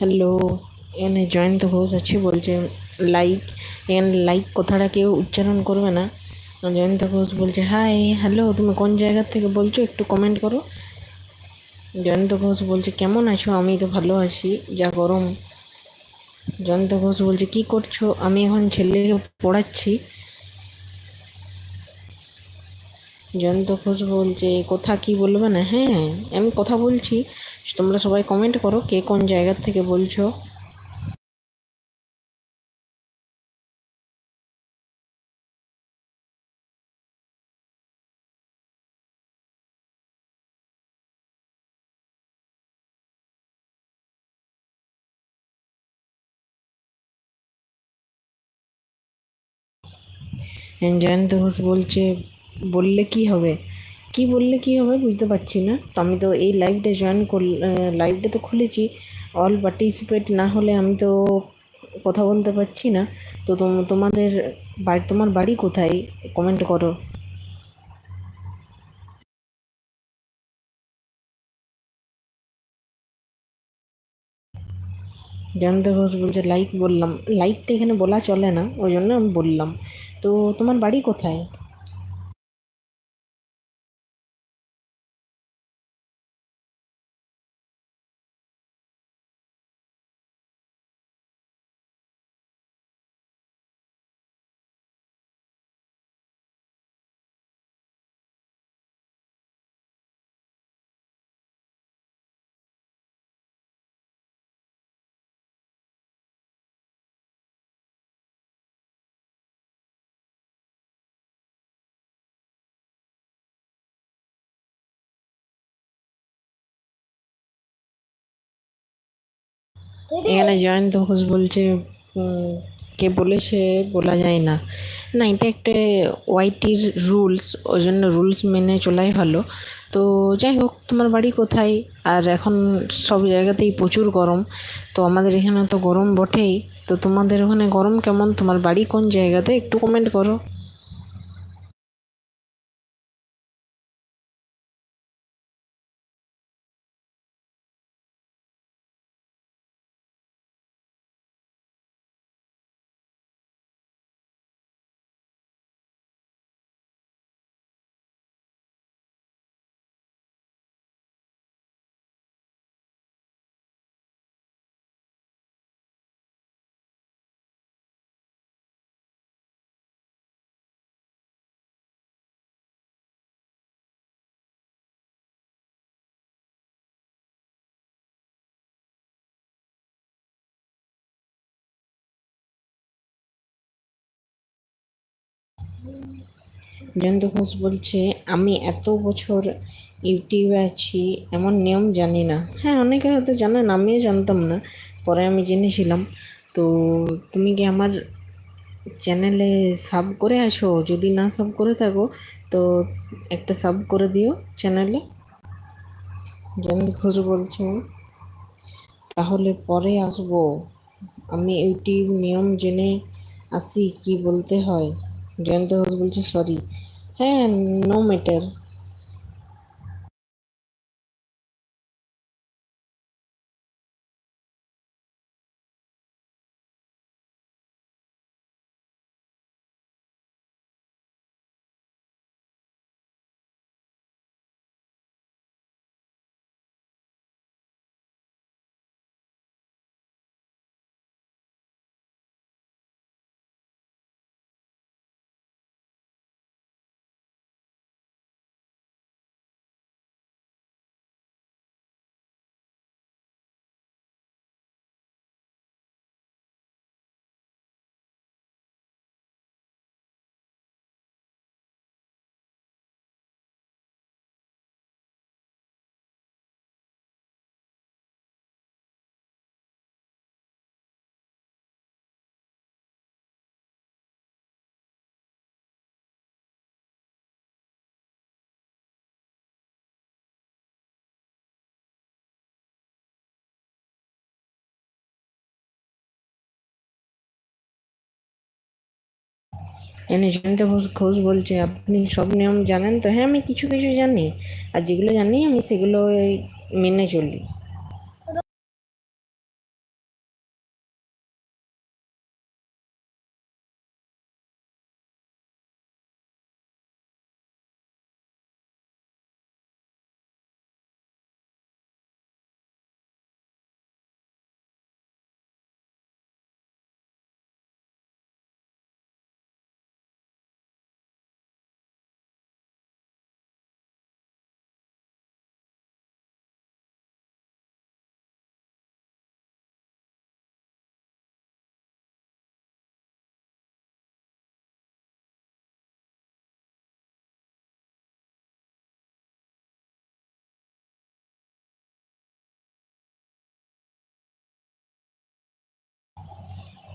Hello এখানে জয়ন্ত ঘোষ আছে, বলছে লাইক এখানে লাইক কথাটা কেউ উচ্চারণ করবে না। জয়ন্ত ঘোষ বলছে হাই হ্যালো তুমি কোন জায়গার থেকে বলছো? একটু কমেন্ট করো। জয়ন্ত ঘোষ বলছে, কেমন আছো? আমি তো ভালো আছি, যা গরম। জয়ন্ত ঘোষ বলছে, কি করছ? আমি এখন ছেলেকে পড়াচ্ছি। জয়ন্ত ঘোষ বলছে, কথা কি বলবে না? হ্যাঁ আমি কথা বলছি। তোমরা সবাই কমেন্ট করো কে কোন জায়গার থেকে বলছো? জয়ন্ত ঘোষ বলছে বললে কি হবে? কি বললে কি হবে বুঝতে পারছি না। তো আমি তো এই লাইভটা জয়েন কর লাইভটা তো খুলেছি। অল পার্টিসিপেট না হলে আমি তো কথা বলতে পারছি না। তো তোমাদের বাড়ি, তোমার বাড়ি কোথায়? কমেন্ট করো। জয়ন্ত ঘোষ বলছে লাইক বললাম। লাইকটা এখানে বলা চলে না, ওই জন্য আমি বললাম। তো তোমার বাড়ি কোথায়? এখানে জয়ন্ত ঘোষ বলছে কে বলেছে বলা যায় না। না, এটা একটা ওয়াইটির রুলস ওই জন্য রুলস মেনে চলাই ভালো। তো যাই হোক, তোমার বাড়ি কোথায়? আর এখন সব জায়গাতেই প্রচুর গরম, তো আমাদের এখানে তো গরম বটেই। তো তোমাদের ওখানে গরম কেমন? তোমার বাড়ি কোন জায়গাতে? একটু কমেন্ট করো। জয়ন্ত ঘোষ বলছে, আমি এত বছর ইউটিউবে আছি, এমন নিয়ম জানি না। হ্যাঁ অনেকে হয়তো জানেন, আমিও জানতাম না, পরে আমি জেনেছিলাম। তো তুমি কি আমার চ্যানেলে সাব করে আছো যদি না সাব করে থাকো, তো একটা সাব করে দিও চ্যানেলে। জয়ন্ত ঘোষ বলছে, তাহলে পরে আসব। আমি ইউটিউব নিয়ম জেনে আসি, কি বলতে হয়? জয়ন্ত ঘোষ বলছে সরি হ্যাঁ নো ম্যাটার এনে জয়ন্ত ঘোষ বলছে, আপনি সব নিয়ম জানেন? তো হ্যাঁ আমি কিছু কিছু জানি। আর যেগুলো জানি, আমি সেগুলো মেনে চলি।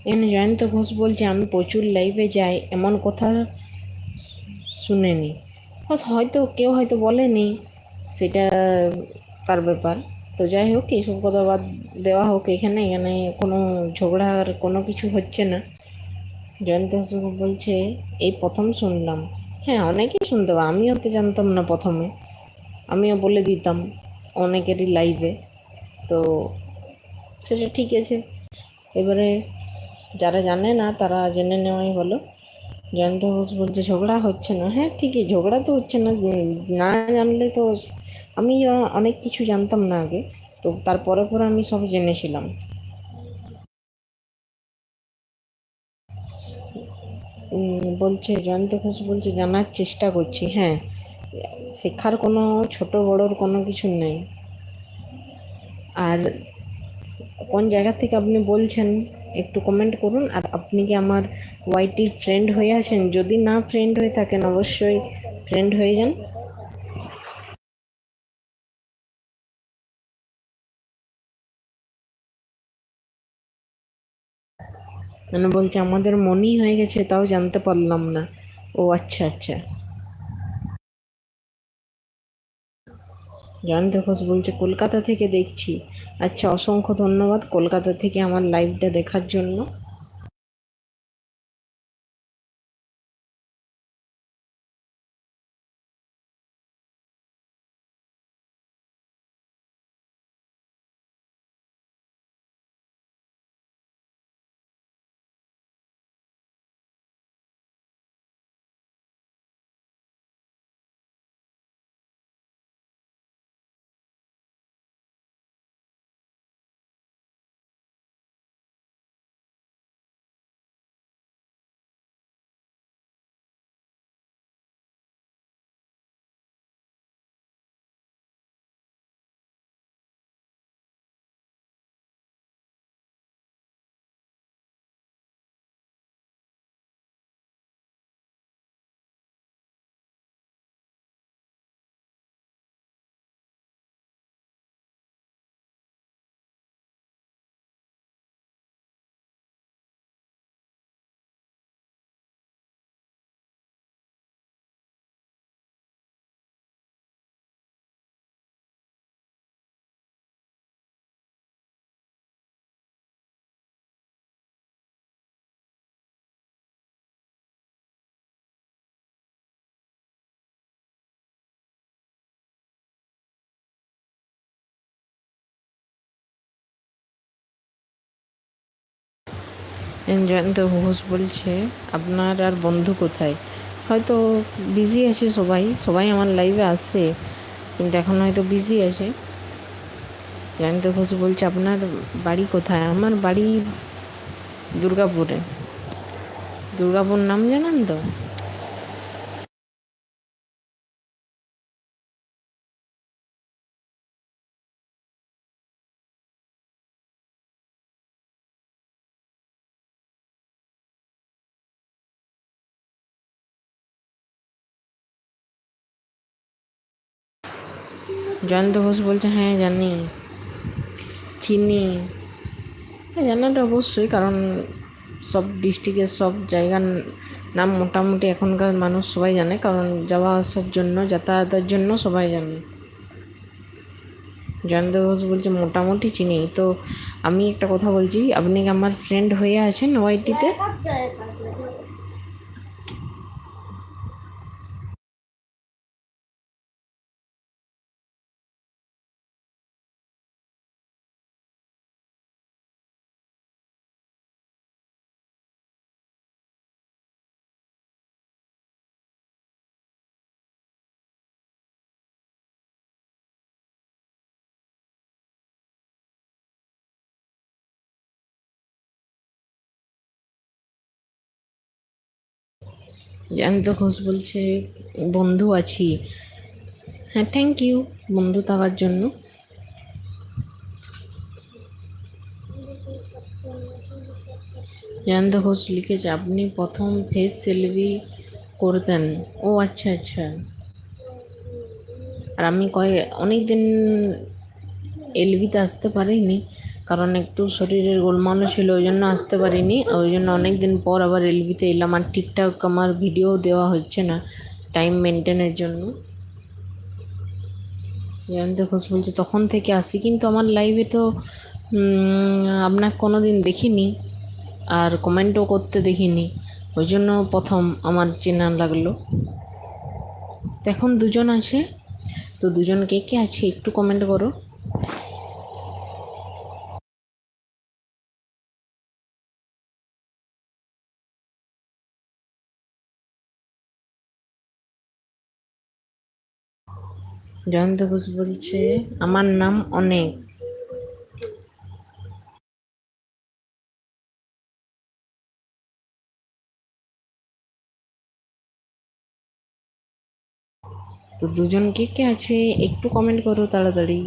এখানে জয়ন্ত ঘোষ বলছে, আমি প্রচুর লাইভে যাই, এমন কথা শুনেনি। হয়তো, কেউ হয়তো বলেনি, সেটা তার ব্যাপার। তো যাই হোক, এইসব কথা বাদ দেওয়া হোক, এখানে এখানে কোনো ঝগড়ার কোনো কিছু হচ্ছে না। জয়ন্ত ঘোষ বলছে, এই প্রথম শুনলাম। হ্যাঁ অনেকেই শুনতে, আমিও তো জানতাম না প্রথমে। আমিও বলে দিতাম অনেকেরই লাইভে তো সেটা ঠিক আছে। এবারে যারা জানে না তারা জেনে নেওয়াই হলো। জয়ন্ত ঘোষ বলছে, ঝগড়া হচ্ছে না। হ্যাঁ ঠিকই, ঝগড়া তো হচ্ছে না না জানলে তো আমি অনেক কিছু জানতাম না আগে, তো তারপরে পরে আমি সব জেনেছিলাম। বলছে, জয়ন্ত ঘোষ বলছে, জানার চেষ্টা করছি। হ্যাঁ শেখার কোনো, ছোট বড়োর কোনো কিছু নেই। আর কোন জায়গা থেকে আপনি বলছেন? একটু কমেন্ট করুন। আর আপনি কি আমার ওয়াইটির ফ্রেন্ড হয়ে আছেন? যদি না ফ্রেন্ড হয়ে থাকেন, অবশ্যই ফ্রেন্ড হয়ে যান। মানে বলছে, আমাদের মনই হয়ে গেছে, তাও জানতে পারলাম না। ও আচ্ছা আচ্ছা। জয়ন্ত ঘোষ বলছে, কলকাতা থেকে দেখছি। আচ্ছা অসংখ্য ধন্যবাদ কলকাতা থেকে আমার লাইভটা দেখার জন্য। জয়ন্ত ঘোষ বলছে, আপনার আর বন্ধু কোথায়? হয়তো বিজি আছে সবাই সবাই আমার লাইভে আসে কিন্তু এখন হয়তো বিজি আছে। জয়ন্ত ঘোষ বলছে, আপনার বাড়ি কোথায়? আমার বাড়ি দুর্গাপুরে। দুর্গাপুর নাম জানান তো? জয়ন্ত ঘোষ বলছে হ্যাঁ জানি। চিনি। হ্যাঁ জানাটা অবশ্যই, কারণ সব ডিস্ট্রিক্টের সব জায়গার নাম মোটামুটি এখনকার মানুষ সবাই জানে, কারণ যাওয়া আসার জন্য, যাতায়াতের জন্য সবাই জানে। জয়ন্ত ঘোষ বলছে, মোটামুটি চিনি। তো আমি একটা কথা বলছি, আপনি কি আমার ফ্রেন্ড হয়ে আছেন ওয়াইটিতে জয়ন্ত ঘোষ বলছে, বন্ধু আছি। হ্যাঁ থ্যাংক ইউ বন্ধু থাকার জন্য। জয়ন্ত ঘোষ লিখেছে, আপনি প্রথম ফেস সেলফি করতেন। ও আচ্ছা আচ্ছা। আর আমি কয়েক অনেক দিন এলবিতে আসতে পারিনি। কারণ একটু শরীরের গোলমালও ছিল, ওই জন্য আসতে পারিনি। ওই জন্য অনেক দিন পর আবার এলবিতে এলাম, আর ঠিকঠাক আমার ভিডিও দেওয়া হচ্ছে না টাইম মেনটেনের জন্য। জয়ন্ত ঘোষ বলছে, তখন থেকে আসি। কিন্তু আমার লাইভে তো আপনাকে কোনো দিন দেখিনি, আর কমেন্টও করতে দেখিনি। ওই জন্য প্রথম আমার চেনা লাগল। এখন দুজন আছে। তো দুজন কে কে আছে একটু কমেন্ট করো। জয়ন্ত ঘোষ বলছে, আমার নাম অনেক। তো দুজন কে কে আছে একটু কমেন্ট করো তাড়াতাড়ি।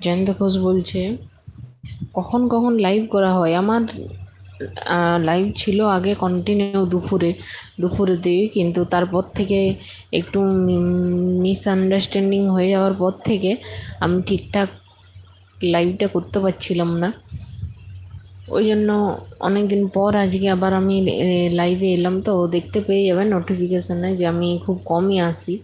জয়ন্ত ঘোষ বলছে, কখন কখন লাইভ করা হয়? আমার লাইভ ছিল আগে কন্টিনিউ দুপুরে দুপুরে দিয়ে কিন্তু তারপর থেকে একটু মিসআন্ডারস্ট্যান্ডিং হয়ে যাওয়ার পর থেকে আমি ঠিকঠাক লাইভটা করতে পারছিলাম না। ওই জন্য অনেক দিন পর আজকে আবার আমি লাইভে এলাম, তো দেখতে পেয়ে যাবেন নোটিফিকেশানে যে আমি খুব কমই আসি।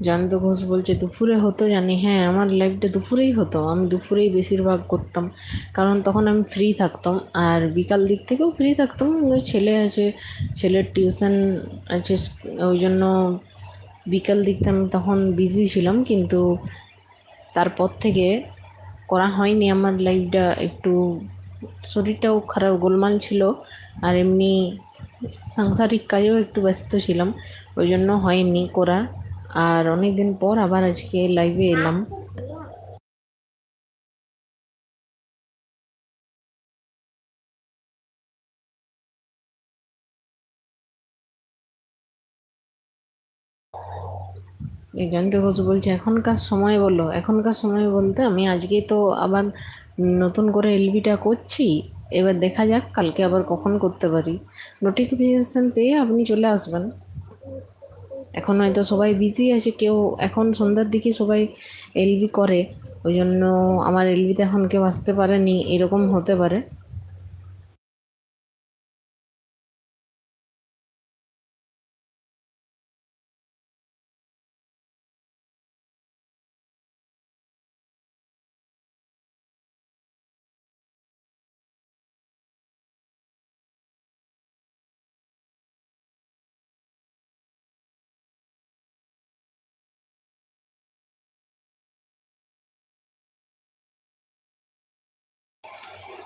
জয়ন্ত ঘোষ বলছে, দুপুরে হতো জানি। হ্যাঁ আমার লাইফটা দুপুরেই হতো। আমি দুপুরেই বেশিরভাগ করতাম। কারণ তখন আমি ফ্রি থাকতাম। আর বিকাল দিক থেকেও ফ্রি থাকতাম। ছেলে আছে, ছেলের টিউশন আছে, ওই জন্য বিকাল দিকটা আমি তখন বিজি ছিলাম। কিন্তু তারপর থেকে করা হয়নি আমার লাইফটা একটু শরীরটাও খারাপ, গোলমাল ছিল। আর এমনি সাংসারিক কাজেও একটু ব্যস্ত ছিলাম। ওই জন্য হয়নি করা। আর অনেক দিন পর আবার আজকে লাইভে এলাম। জয়ন্ত ঘোষ বলছে এখনকার সময় বলো, এখনকার সময় বলতে আমি আজকে তো আবার নতুন করে এলবিটা করছি। এবার দেখা যাক, কালকে আবার কখন করতে পারি। নোটিফিকেশান পেয়ে আপনি চলে আসবেন। এখন হয়তো সবাই বিজি আছে, কেউ এখন সন্ধ্যার দিকে সবাই এলবি করে। ওই জন্য আমার এলবিতে এখন কেউ আসতে পারেনি, এরকম হতে পারে।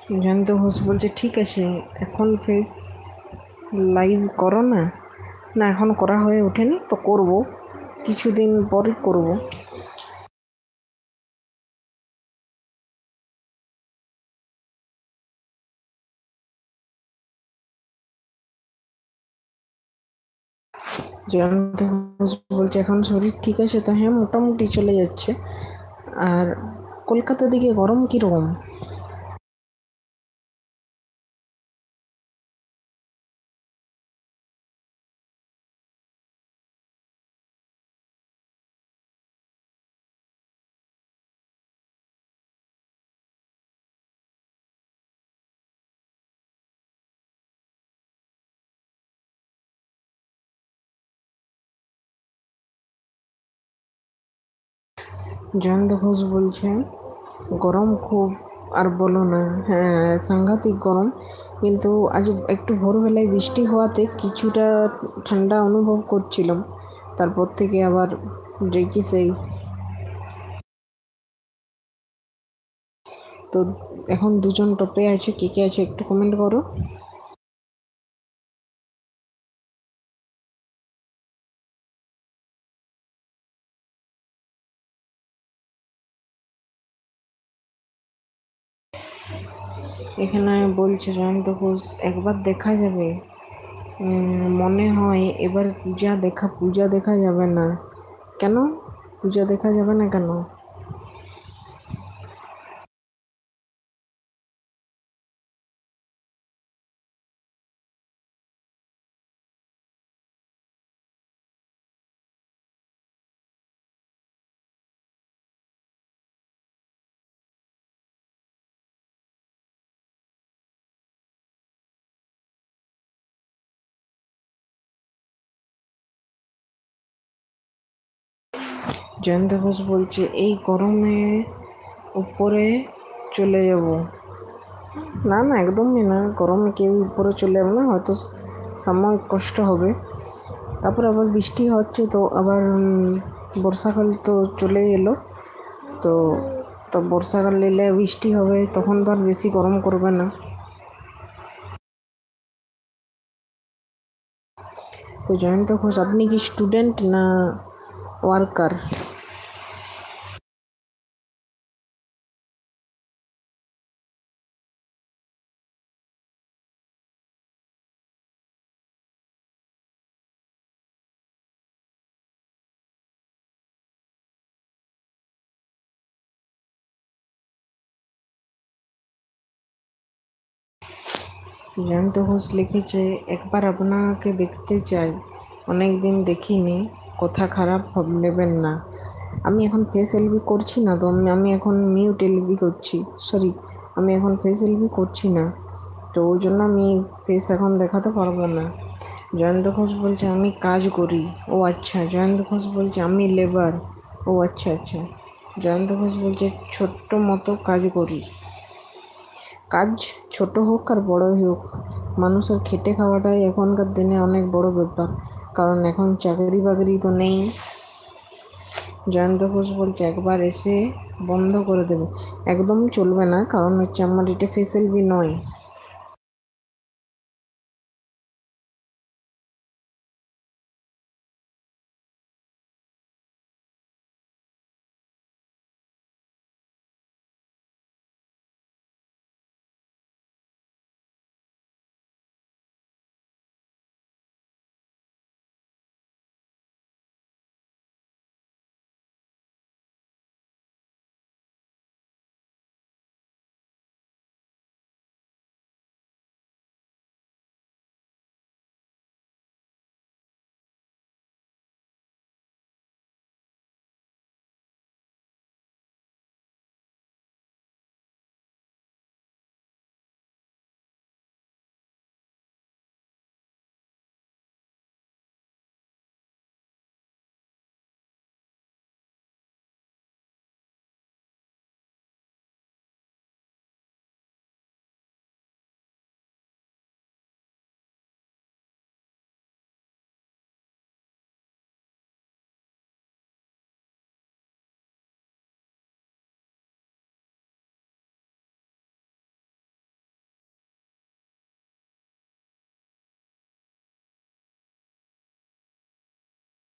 জয়ন্ত ঘোষ বলছে, ঠিক আছে, এখন ফেস লাইভ করো না। না, এখন করা হয়ে ওঠেনি, তো করব। কিছুদিন পরে করব। জয়ন্ত ঘোষ বলছে, এখন শরীর ঠিক আছে? তো হ্যাঁ মোটামুটি চলে যাচ্ছে। আর কলকাতা দিকে গরম কীরকম? জয়ন্ত ঘোষ বলছে, গরম খুব। আর বলো না হ্যাঁ সাংঘাতিক গরম। কিন্তু আজ একটু ভোরবেলায় বৃষ্টি হওয়াতে কিছুটা ঠান্ডা অনুভব করছিলাম। তারপর থেকে আবার দেখি সেই। তো এখন দুজন টপে আছে, কে কে আছে একটু কমেন্ট করো। এখানে বলছিলাম জয়ন্ত ঘোষ, একবার দেখা যাবে। মনে হয় এবার পূজা দেখা পূজা দেখা যাবে না। কেন? পূজা দেখা যাবে না কেন? জয়ন্ত ঘোষ বলছে, এই গরমে উপরে চলে যাব। না না, একদমই না। গরমে কেউ উপরে চলে যাবে না, হয়তো সাময়িক কষ্ট হবে। তারপর আবার বৃষ্টি হচ্ছে, তো আবার বর্ষাকাল তো চলে এলো। তো তো বর্ষাকাল এলে বৃষ্টি হবে, তখন তো আর বেশি গরম করবে না। তো জয়ন্ত ঘোষ আপনি কি স্টুডেন্ট না ওয়ার্কার জয়ন্ত ঘোষ লিখেছে, একবার আপনাকে দেখতে চাই। অনেক দিন দেখিনি, কথা খারাপ নেবেন না। আমি এখন ফেস এলবি করছি না তো, আমি এখন মিউট এলবি করছি সরি আমি এখন ফেস এলবি করছি না। তো ওই জন্য আমি ফেস এখন দেখাতে পারব না। জয়ন্ত ঘোষ বলছে, আমি কাজ করি। ও আচ্ছা জয়ন্ত ঘোষ বলছে, আমি লেবার ও আচ্ছা আচ্ছা। জয়ন্ত ঘোষ বলছে, ছোট্ট মতো কাজ করি। কাজ ছোট হোক আর বড়ই হোক, মানুষের খেটে খাওয়াটাই এখনকার দিনে অনেক বড় ব্যাপার। কারণ এখন চাকরি বাকরি তো নেই। জয়ন্ত ঘোষ বলছে, একবার এসে বন্ধ করে দেবে। একদম চলবে না, কারণ হচ্ছে আমার এটা ফেসিলিটি নয়।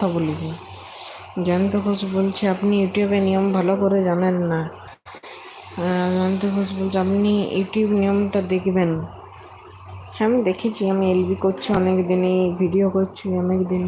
কথা বলেছি জয়ন্ত ঘোষ বলছে, আপনি ইউটিউবে নিয়ম ভালো করে জানেন না। জয়ন্ত ঘোষ বলছে, আপনি ইউটিউব নিয়মটা দেখবেন। হ্যাঁ আমি দেখেছি, আমি এলবি করছি অনেক দিনই, ভিডিও করছি অনেক দিন।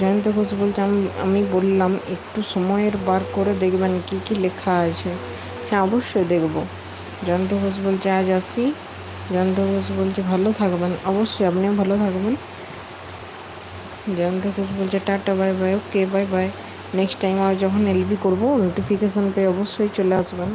জয়ন্ত ঘোষ বলছে আমি আমি বললাম, একটু সময়ের বার করে দেখবেন কি কি লেখা আছে। হ্যাঁ অবশ্যই দেখব। জয়ন্ত ঘোষ বলছে, আজ আসি। জয়ন্ত ঘোষ বলছে, ভালো থাকবেন। অবশ্যই আপনিও ভালো থাকবেন। জয়ন্ত ঘোষ বলছে, tata, bye bye, okay, bye bye. Next time আর যখন এলবি করব নোটিফিকেশান পেয়ে অবশ্যই চলে আসবেন।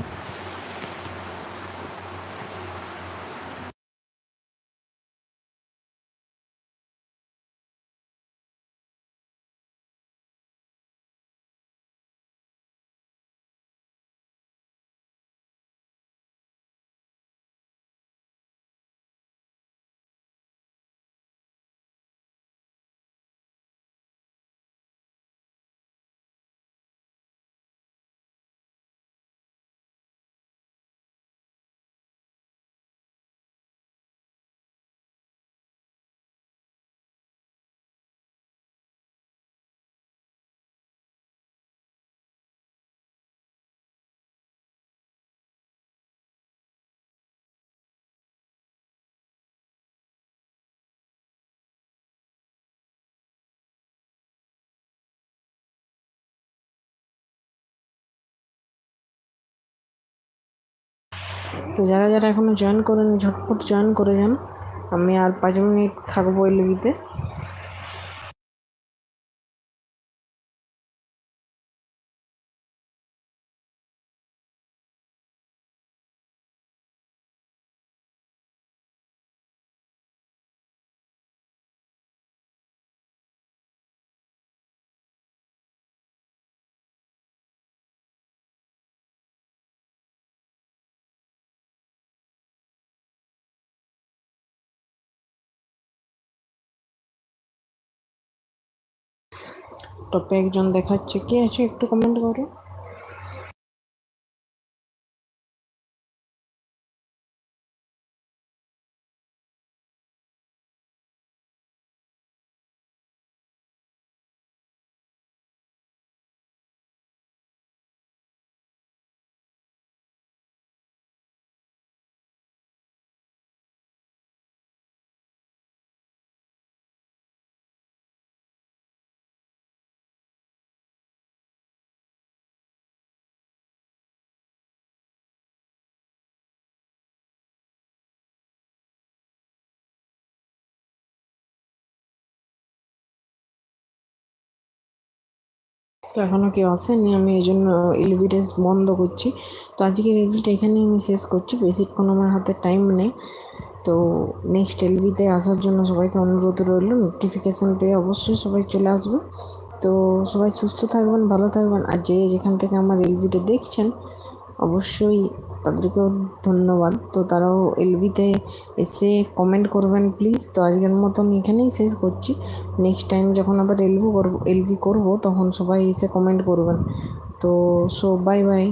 তো যারা যারা এখনও জয়েন করেন, ঝটপট জয়েন করে যান। আমি আর পাঁচ মিনিট থাকব এই এলবিতে টপে একজন দেখাচ্ছে কে আছে একটু কমেন্ট করো। তো এখনও কেউ আসেনি, আমি এই জন্য এলবিটা বন্ধ করছি। তো আজকের এলবিটা এখানে আমি শেষ করছি, বেশিক্ষণ আমার হাতে টাইম নেই। তো নেক্সট এলবিতে আসার জন্য সবাইকে অনুরোধ রইল নোটিফিকেশান পেয়ে অবশ্যই সবাই চলে আসবে। তো সবাই সুস্থ থাকবেন, ভালো থাকবেন, আর যে যেখান থেকে আমার এলভিটা দেখছেন, অবশ্যই তাদেরকেও ধন্যবাদ। তো তারাও এলবিতে এসে কমেন্ট করবেন প্লিজ তো আজকের মতন এখানেই শেষ করছি। নেক্সট টাইম যখন আবার এলবি করব এলবি করব, তখন সবাই এসে কমেন্ট করবেন। তো সো বাই বাই